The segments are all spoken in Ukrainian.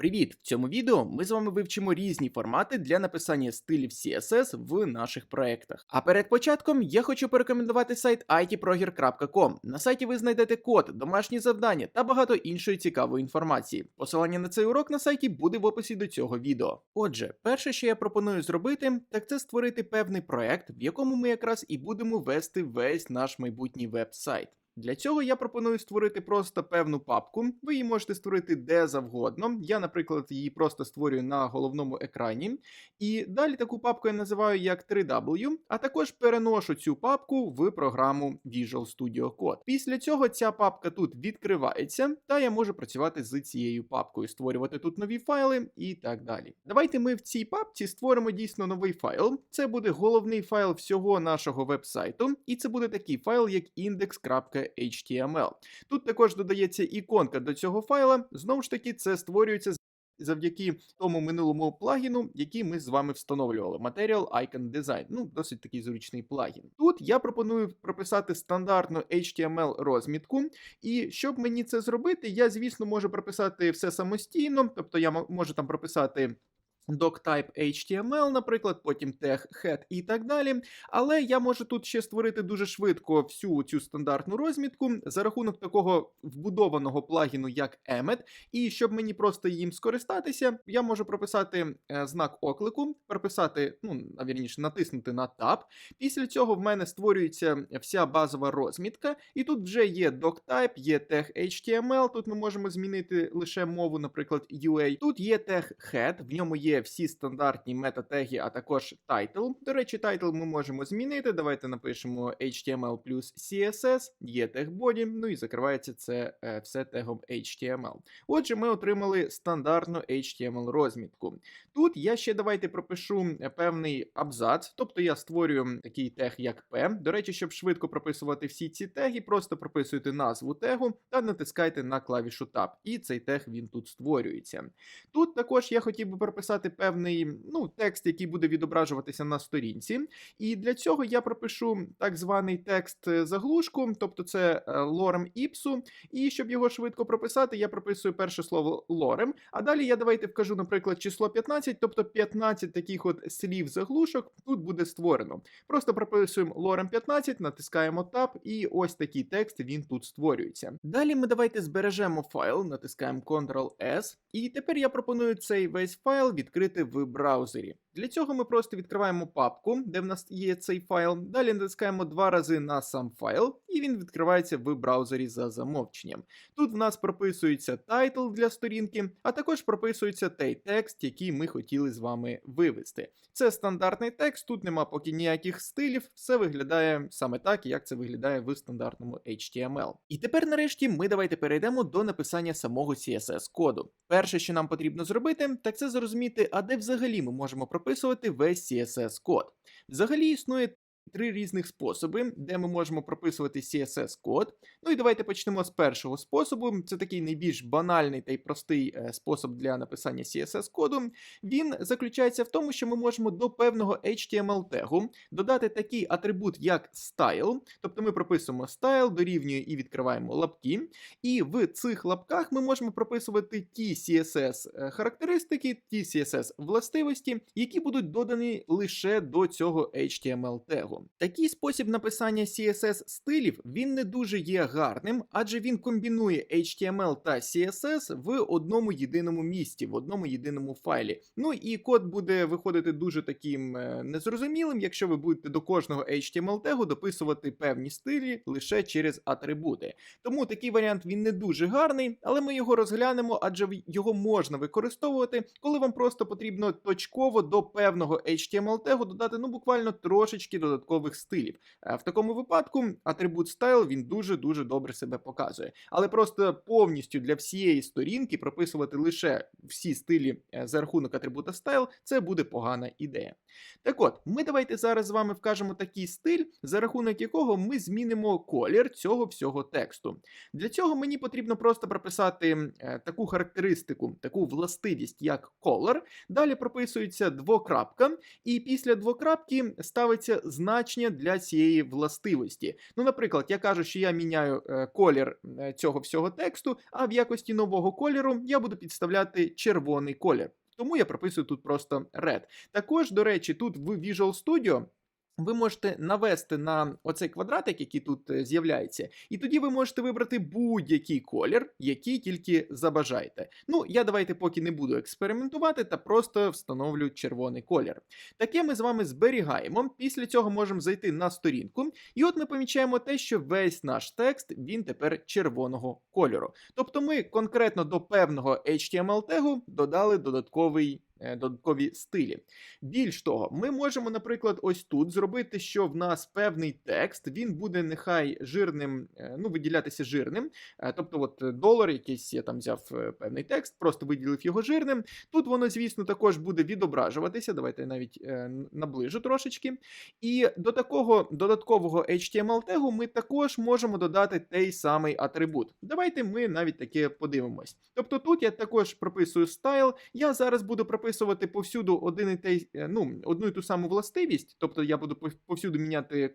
Привіт! В цьому відео ми з вами вивчимо різні формати для написання стилів CSS в наших проєктах. А перед початком я хочу порекомендувати сайт itproger.com. На сайті ви знайдете код, домашні завдання та багато іншої цікавої інформації. Посилання на цей урок на сайті буде в описі до цього відео. Отже, перше, що я пропоную зробити, так це створити певний проект, в якому ми якраз і будемо вести весь наш майбутній веб-сайт. Для цього я пропоную створити просто певну папку. Ви її можете створити де завгодно. Я, наприклад, її просто створюю на головному екрані. І далі таку папку я називаю як 3W, а також переношу цю папку в програму Visual Studio Code. Після цього ця папка тут відкривається, та я можу працювати з цією папкою, створювати тут нові файли і так далі. Давайте ми в цій папці створимо дійсно новий файл. Це буде головний файл всього нашого веб-сайту, і це буде такий файл, як index.html. HTML. Тут також додається іконка до цього файла. Знову ж таки, це створюється завдяки тому минулому плагіну, який ми з вами встановлювали. Material Icon Design. Ну, досить такий зручний плагін. Тут я пропоную прописати стандартну HTML розмітку. І щоб мені це зробити, я, звісно, можу прописати все самостійно, тобто я можу там прописати. Doctype HTML, наприклад, потім тег head і так далі. Але я можу тут ще створити дуже швидко всю цю стандартну розмітку за рахунок такого вбудованого плагіну, як Emmet. І щоб мені просто їм скористатися, я можу прописати е, знак оклику, прописати, ну, вірніше, натиснути на Tab. Після цього в мене створюється вся базова розмітка, і тут вже є doctype, є тег HTML. Тут ми можемо змінити лише мову, наприклад, UA. Тут є тег head, в ньому є всі стандартні метатеги, а також title. До речі, title ми можемо змінити. Давайте напишемо HTML плюс CSS, є тег ну і закривається це е, все тегом HTML. Отже, ми отримали стандартну HTML розмітку. Тут я ще давайте пропишу певний абзац, тобто я створюю такий тег, як P. До речі, щоб швидко прописувати всі ці теги, просто прописуйте назву тегу та натискайте на клавішу Tab. І цей тег він тут створюється. Тут також я хотів би прописати певний ну, текст, який буде відображуватися на сторінці. І для цього я пропишу так званий текст е, заглушку, тобто це лорем іпсу. І щоб його швидко прописати, я прописую перше слово лорем. А далі я давайте вкажу, наприклад, число 15, тобто 15 таких от слів заглушок тут буде створено. Просто прописуємо лорем 15, натискаємо Tab, і ось такий текст він тут створюється. Далі ми давайте збережемо файл, натискаємо Ctrl-S, і тепер я пропоную цей весь файл відкрити в браузері. Для цього ми просто відкриваємо папку, де в нас є цей файл. Далі натискаємо два рази на сам файл, і він відкривається в браузері за замовченням. Тут в нас прописується тайтл для сторінки, а також прописується той текст, який ми хотіли з вами вивести. Це стандартний текст, тут нема поки ніяких стилів, все виглядає саме так, як це виглядає в стандартному HTML. І тепер, нарешті, ми давайте перейдемо до написання самого CSS коду. Перше, що нам потрібно зробити, так це зрозуміти, а де взагалі ми можемо прописувати весь CSS код. Взагалі існує три різних способи, де ми можемо прописувати CSS-код. Ну і давайте почнемо з першого способу. Це такий найбільш банальний та й простий е, спосіб для написання CSS-коду. Він заключається в тому, що ми можемо до певного HTML-тегу додати такий атрибут, як style. Тобто ми прописуємо style, дорівнює і відкриваємо лапки. І в цих лапках ми можемо прописувати ті CSS-характеристики, ті CSS-властивості, які будуть додані лише до цього HTML-тегу. Такий спосіб написання CSS стилів він не дуже є гарним, адже він комбінує HTML та CSS в одному єдиному місці, в одному єдиному файлі. Ну і код буде виходити дуже таким е, незрозумілим, якщо ви будете до кожного HTML тегу дописувати певні стилі лише через атрибути. Тому такий варіант він не дуже гарний, але ми його розглянемо, адже його можна використовувати, коли вам просто потрібно точково до певного HTML тегу додати ну буквально трошечки додатково додаткових стилів. Е, в такому випадку атрибут Style він дуже-дуже добре себе показує. Але просто повністю для всієї сторінки прописувати лише всі стилі е, за рахунок атрибута Style це буде погана ідея. Так от, ми давайте зараз з вами вкажемо такий стиль, за рахунок якого ми змінимо колір цього всього тексту. Для цього мені потрібно просто прописати е, таку характеристику, таку властивість, як color. Далі прописується двокрапка, і після двокрапки ставиться знак значення для цієї властивості. Ну, наприклад, я кажу, що я міняю е, колір е, цього всього тексту, а в якості нового кольору я буду підставляти червоний колір. Тому я прописую тут просто red. Також, до речі, тут в Visual Studio ви можете навести на оцей квадратик, який тут е, з'являється, і тоді ви можете вибрати будь-який колір, який тільки забажаєте. Ну, я давайте поки не буду експериментувати та просто встановлю червоний колір. Таке ми з вами зберігаємо. Після цього можемо зайти на сторінку, і от ми помічаємо те, що весь наш текст він тепер червоного кольору. Тобто ми конкретно до певного HTML тегу додали додатковий. Е, Додаткові стилі. Більш того, ми можемо, наприклад, ось тут зробити, що в нас певний текст, він буде нехай жирним, е, ну, виділятися жирним. Е, Тобто, от долар, якийсь я там взяв певний текст, просто виділив його жирним. Тут воно, звісно, також буде відображуватися. Давайте я навіть наближу трошечки. І до такого додаткового HTML тегу ми також можемо додати той самий атрибут. Давайте ми навіть таке подивимось. Тобто тут я також прописую стайл. Я зараз буду прописувати повсюду один і той, е, ну, одну і ту саму властивість, тобто я буду пов- повсюду міняти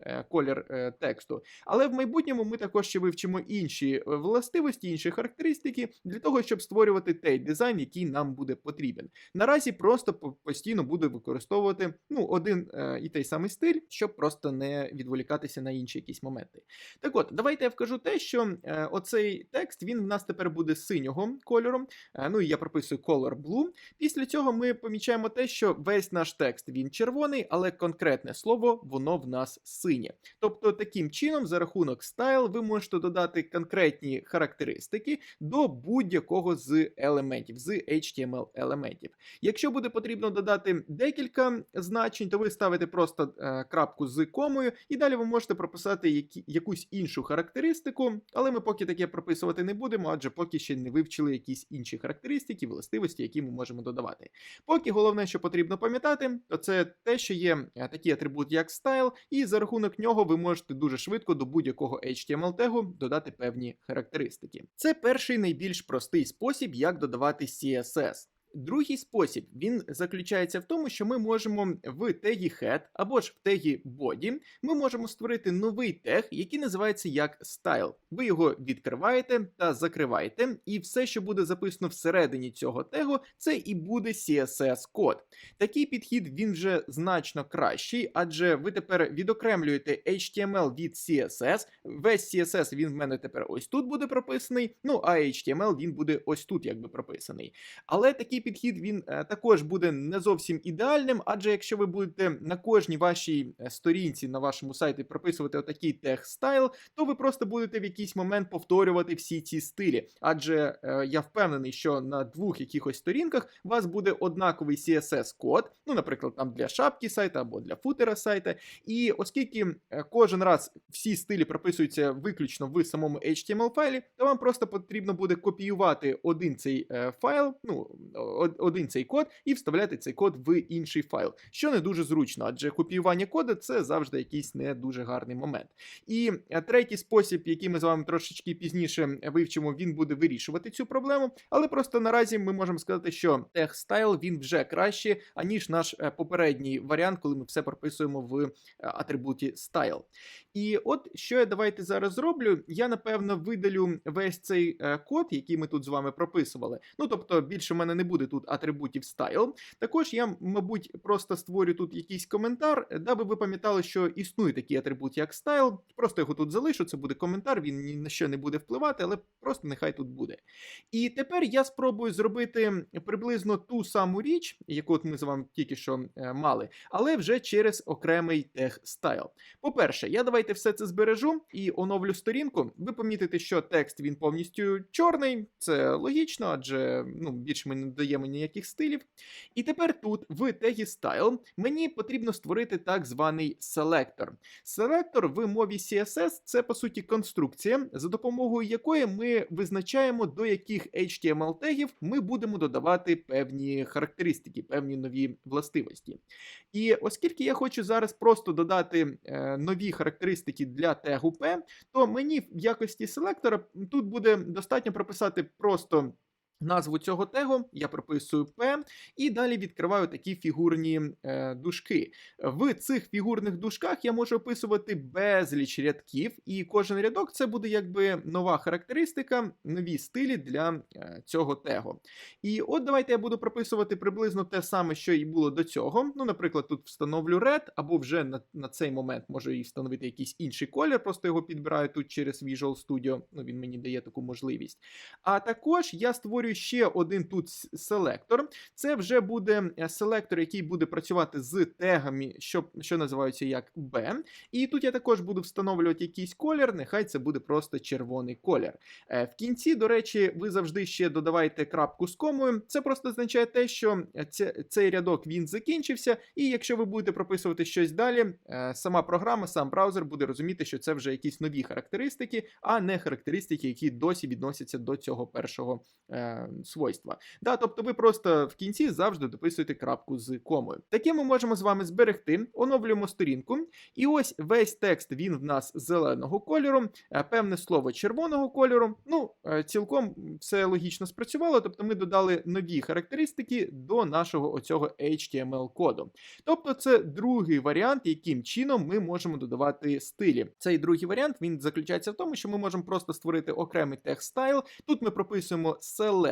е, колір е, тексту. Але в майбутньому ми також ще вивчимо інші властивості, інші характеристики для того, щоб створювати той дизайн, який нам буде потрібен. Наразі просто постійно буду використовувати ну, один і той самий стиль, щоб просто не відволікатися на інші якісь моменти. Так от, давайте я вкажу те, що оцей текст він в нас тепер буде синього кольору. Е, ну і я прописую color blue. Після цього ми помічаємо те, що весь наш текст він червоний, але конкретне слово воно в нас синє. Тобто, таким чином, за рахунок style, ви можете додати конкретні характеристики до будь-якого з елементів, з HTML елементів. Якщо буде потрібно додати декілька значень, то ви ставите просто е, крапку з комою, і далі ви можете прописати які, якусь іншу характеристику, але ми поки таке прописувати не будемо, адже поки ще не вивчили якісь інші характеристики, властивості, які ми можемо додавати. Поки головне, що потрібно пам'ятати, то це те, що є такі такий атрибут, як style, і за рахунок нього ви можете дуже швидко до будь-якого HTML тегу додати певні характеристики. Це перший найбільш простий спосіб, як додавати CSS. Другий спосіб він заключається в тому, що ми можемо в тегі head або ж в тегі body ми можемо створити новий тег, який називається як style. Ви його відкриваєте та закриваєте, і все, що буде записано всередині цього тегу, це і буде CSS код. Такий підхід він вже значно кращий, адже ви тепер відокремлюєте HTML від CSS. Весь CSS він в мене тепер ось тут буде прописаний. Ну а HTML він буде ось тут, якби прописаний. Але такий підхід він е, також буде не зовсім ідеальним, адже якщо ви будете на кожній вашій е, сторінці на вашому сайті прописувати отакий тег стайл, то ви просто будете в якийсь момент повторювати всі ці стилі. Адже е, я впевнений, що на двох якихось сторінках у вас буде однаковий CSS код, ну, наприклад, там для шапки сайта або для футера сайта. І оскільки кожен раз всі стилі прописуються виключно в самому HTML файлі, то вам просто потрібно буде копіювати один цей файл, ну один цей код, і вставляти цей код в інший файл, що не дуже зручно, адже копіювання коду це завжди якийсь не дуже гарний момент. І е, третій спосіб, який ми з вами трошечки пізніше вивчимо, він буде вирішувати цю проблему. Але просто наразі ми можемо сказати, що стайл він вже краще, аніж наш е, попередній варіант, коли ми все прописуємо в е, атрибуті style. І от що я давайте зараз зроблю, я напевно видалю весь цей код, який ми тут з вами прописували. Ну тобто більше в мене не буде тут атрибутів style. Також я, мабуть, просто створю тут якийсь коментар, е, даби ви пам'ятали, що існує такий атрибут, як style. Просто його тут залишу. Це буде коментар, він ні на що не буде впливати, але просто нехай тут буде. І тепер я спробую зробити приблизно ту саму річ, яку от ми з вами тільки що е, мали, але вже через окремий тег style. По-перше, я давайте все це збережу і оновлю сторінку. Ви помітите, що текст він повністю чорний, це логічно, адже ну, більше ми не додаємо ніяких стилів. І тепер тут, в тегі style, мені потрібно створити так званий селектор. Селектор в мові CSS це по суті конструкція, за допомогою якої ми визначаємо, до яких HTML тегів ми будемо додавати певні характеристики, певні нові властивості. І оскільки я хочу зараз просто додати е, нові характеристики для тегу P, то мені в якості селектора тут буде достатньо прописати просто Назву цього тегу я прописую P і далі відкриваю такі фігурні е, дужки. В цих фігурних дужках я можу описувати безліч рядків, і кожен рядок це буде якби нова характеристика, нові стилі для е, цього тегу. І от давайте я буду прописувати приблизно те саме, що і було до цього. Ну, наприклад, тут встановлю red, або вже на, на цей момент можу і встановити якийсь інший колір, просто його підбираю тут через Visual Studio. Ну, він мені дає таку можливість. А також я створюю ще один тут селектор. Це вже буде е, селектор, який буде працювати з тегами, що, що називаються як B. І тут я також буду встановлювати якийсь колір, нехай це буде просто червоний колір. Е, В кінці, до речі, ви завжди ще додавайте крапку з комою. Це просто означає те, що цей рядок він закінчився, і якщо ви будете прописувати щось далі, е, сама програма, сам браузер буде розуміти, що це вже якісь нові характеристики, а не характеристики, які досі відносяться до цього першого е, свойства. Да, тобто ви просто в кінці завжди дописуєте крапку з комою. Таке ми можемо з вами зберегти, оновлюємо сторінку, і ось весь текст він в нас зеленого кольору, е, певне слово червоного кольору. Ну, е, цілком все логічно спрацювало, тобто ми додали нові характеристики до нашого оцього HTML коду. Тобто, це другий варіант, яким чином ми можемо додавати стилі. Цей другий варіант він заключається в тому, що ми можемо просто створити окремий text стайл. Тут ми прописуємо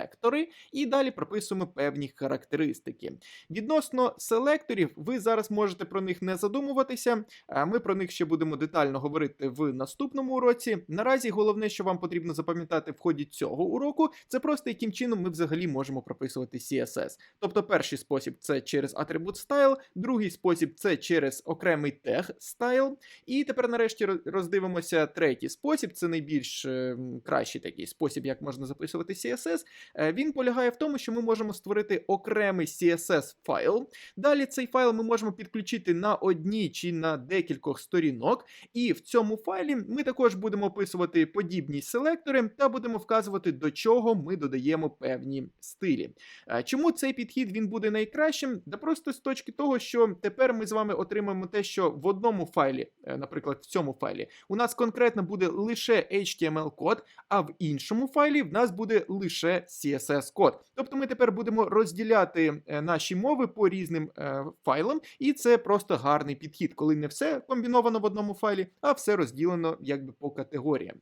селектори і далі прописуємо певні характеристики. Відносно селекторів, ви зараз можете про них не задумуватися. Ми про них ще будемо детально говорити в наступному уроці. Наразі головне, що вам потрібно запам'ятати в ході цього уроку, це просто яким чином ми взагалі можемо прописувати CSS. Тобто, перший спосіб це через атрибут style, другий спосіб це через окремий тег style. І тепер, нарешті, роздивимося третій спосіб. Це найбільш е, кращий такий спосіб, як можна записувати CSS. Е, Він полягає в тому, що ми можемо створити окремий CSS файл. Далі цей файл ми можемо підключити на одній чи на декількох сторінок. І в цьому файлі ми також будемо описувати подібні селектори та будемо вказувати, до чого ми додаємо певні стилі. Е, Чому цей підхід він буде найкращим? Да просто з точки того, що тепер ми з вами отримаємо те, що в одному файлі, е, наприклад, в цьому файлі, у нас конкретно буде лише HTML-код, а в іншому файлі в нас буде лише CSS-код. Тобто ми тепер будемо розділяти е, наші мови по різним е, файлам, і це просто гарний підхід, коли не все комбіновано в одному файлі, а все розділено якби по категоріям.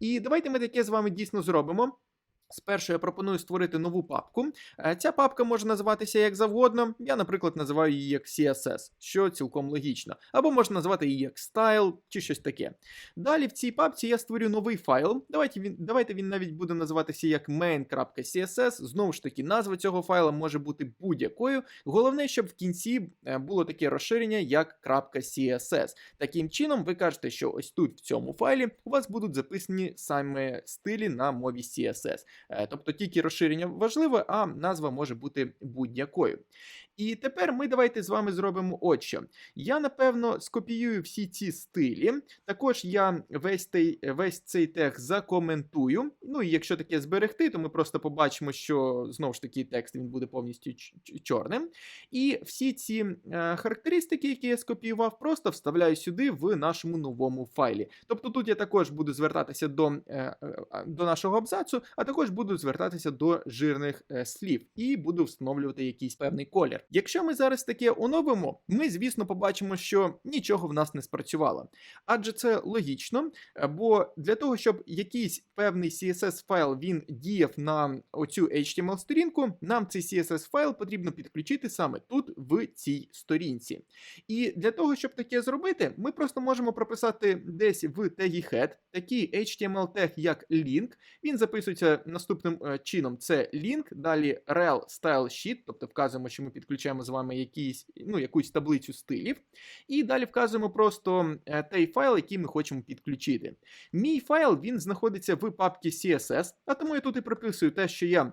І давайте ми таке з вами дійсно зробимо. Спершу я пропоную створити нову папку. Е, Ця папка може називатися як завгодно. Я, наприклад, називаю її як CSS, що цілком логічно. Або можна назвати її як Style чи щось таке. Далі в цій папці я створю новий файл. Давайте він, давайте він навіть буде називатися як main.css. Знову ж таки, назва цього файла може бути будь-якою. Головне, щоб в кінці е, було таке розширення як .css. Таким чином, ви кажете, що ось тут в цьому файлі у вас будуть записані саме стилі на мові CSS. Е, Тобто тільки розширення важливе, а назва може бути будь-якою. І тепер ми давайте з вами зробимо от що. Я напевно скопіюю всі ці стилі. Також я весь цей, весь цей текст закоментую. Ну і якщо таке зберегти, то ми просто побачимо, що знову ж таки текст він буде повністю чорним. І всі ці е, характеристики, які я скопіював, просто вставляю сюди в нашому новому файлі. Тобто тут я також буду звертатися до, е, е, до нашого абзацу, а також буду звертатися до жирних е, слів і буду встановлювати якийсь певний колір. Якщо ми зараз таке оновимо, ми, звісно, побачимо, що нічого в нас не спрацювало. Адже це логічно, бо для того, щоб якийсь певний CSS файл він діяв на оцю HTML сторінку, нам цей CSS файл потрібно підключити саме тут, в цій сторінці. І для того, щоб таке зробити, ми просто можемо прописати десь в тегі head такий HTML тег як link. Він записується наступним е, чином: це link, далі rel style sheet, тобто вказуємо, що ми підключаємо з вами якийсь, ну, якусь таблицю стилів. І далі вказуємо просто е, той файл, який ми хочемо підключити. Мій файл він знаходиться в папці CSS, а тому я тут і прописую те, що я.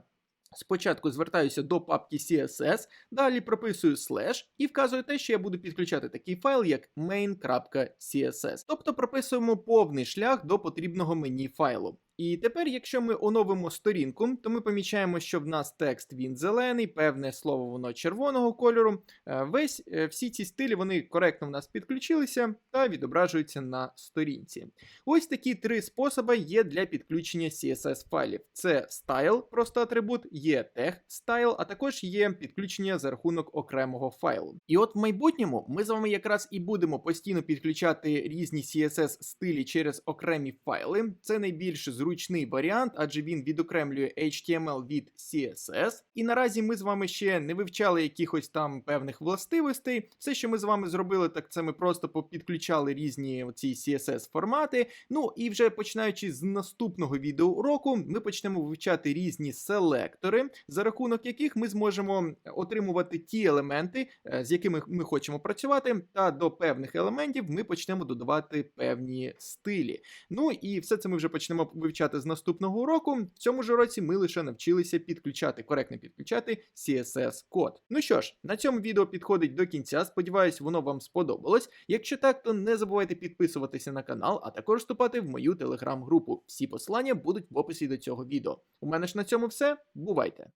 Спочатку звертаюся до папки CSS, далі прописую слеш і вказую те, що я буду підключати такий файл, як main.css. Тобто прописуємо повний шлях до потрібного мені файлу. І тепер, якщо ми оновимо сторінку, то ми помічаємо, що в нас текст він зелений, певне слово воно червоного кольору. Е, Весь е, всі ці стилі вони коректно в нас підключилися та відображуються на сторінці. Ось такі три способи є для підключення CSS файлів: це style, просто атрибут, є text style, а також є підключення за рахунок окремого файлу. І от в майбутньому ми з вами якраз і будемо постійно підключати різні CSS стилі через окремі файли. Це найбільш зручний варіант, адже він відокремлює HTML від CSS. І наразі ми з вами ще не вивчали якихось там певних властивостей. Все, що ми з вами зробили, так це ми просто підключали різні ці CSS формати. Ну і вже починаючи з наступного відеоуроку, ми почнемо вивчати різні селектори, за рахунок яких ми зможемо отримувати ті елементи, е, з якими ми хочемо працювати, та до певних елементів ми почнемо додавати певні стилі. Ну і все це ми вже почнемо вивчати з наступного уроку. В цьому ж році ми лише навчилися підключати, коректно підключати CSS код. Ну що ж, на цьому відео підходить до кінця. Сподіваюсь, воно вам сподобалось. Якщо так, то не забувайте підписуватися на канал, а також вступати в мою телеграм-групу. Всі посилання будуть в описі до цього відео. У мене ж на цьому все. Бувайте!